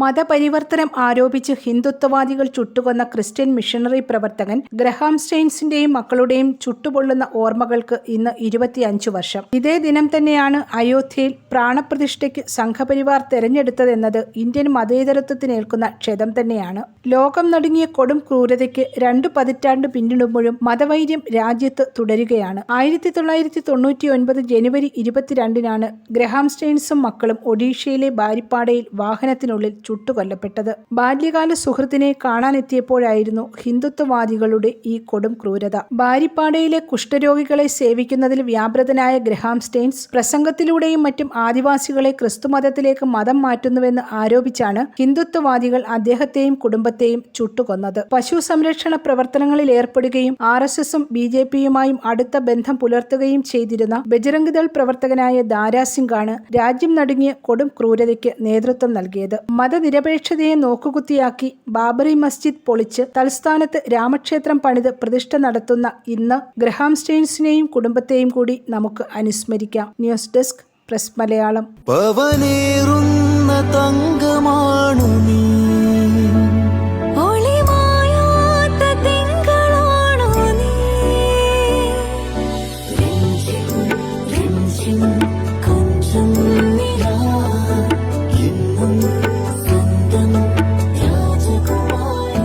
മതപരിവർത്തനം ആരോപിച്ച് ഹിന്ദുത്വവാദികൾ ചുട്ടുകൊന്ന ക്രിസ്ത്യൻ മിഷണറി പ്രവർത്തകൻ ഗ്രഹാം സ്റ്റെയിൻസിന്റെയും മക്കളുടെയും ചുട്ടുപൊള്ളുന്ന ഓർമ്മകൾക്ക് ഇന്ന് ഇരുപത്തിയഞ്ചു വർഷം. ഇതേ ദിനം തന്നെയാണ് അയോധ്യയിൽ പ്രാണപ്രതിഷ്ഠയ്ക്ക് സംഘപരിവാർ തെരഞ്ഞെടുത്തതെന്നത് ഇന്ത്യൻ മതേതരത്വത്തിനേൽക്കുന്ന ക്ഷതം തന്നെയാണ്. ലോകം നടുങ്ങിയ കൊടും ക്രൂരതയ്ക്ക് രണ്ടു പതിറ്റാണ്ട് പിന്നിടുമ്പോഴും മതവൈര്യം രാജ്യത്ത് തുടരുകയാണ്. ആയിരത്തി തൊള്ളായിരത്തി തൊണ്ണൂറ്റി ഒൻപത് ജനുവരി ഇരുപത്തിരണ്ടിനാണ് ഗ്രഹാം സ്റ്റെയിൻസും മക്കളും ഒഡീഷയിലെ ബാരിപ്പാടയിൽ വാഹനത്തിനുള്ളിൽ ചുട്ടുകൊല്ലപ്പെട്ടത്. ബാല്യകാല സുഹൃത്തിനെ കാണാനെത്തിയപ്പോഴായിരുന്നു ഹിന്ദുത്വവാദികളുടെ ഈ കൊടും ക്രൂരത. ബാരിപ്പാടയിലെ കുഷ്ഠരോഗികളെ സേവിക്കുന്നതിൽ വ്യാപൃതനായ ഗ്രഹാം സ്റ്റെയിൻസ് പ്രസംഗത്തിലൂടെയും മറ്റും ആദിവാസികളെ ക്രിസ്തുമതത്തിലേക്ക് മതം മാറ്റുന്നുവെന്ന് ആരോപിച്ചാണ് ഹിന്ദുത്വവാദികൾ അദ്ദേഹത്തെയും കുടുംബത്തെയും ചുട്ടുകൊന്നത്. പശു സംരക്ഷണ പ്രവർത്തനങ്ങളിൽ ഏർപ്പെടുകയും ആർ എസ് എസും ബി ജെ പിയുമായും അടുത്ത ബന്ധം പുലർത്തുകയും ചെയ്തിരുന്ന ബജരംഗ് ദൾ പ്രവർത്തകനായ ദാരാ രാജ്യം നടുങ്ങിയ കൊടും ക്രൂരതയ്ക്ക് നേതൃത്വം നൽകിയത്. മതനിരപേക്ഷതയെ നോക്കുകുത്തിയാക്കി ബാബറി മസ്ജിദ് പൊളിച്ച് തൽസ്ഥാനത്ത് രാമക്ഷേത്രം പണിത് പ്രതിഷ്ഠ നടത്തുന്ന ഇന്ന് ഗ്രഹാം സ്റ്റെയിൻസിനെയും കുടുംബത്തെയും കൂടി നമുക്ക് അനുസ്മരിക്കാം. News desk press Malayalam. തങ്കമാണു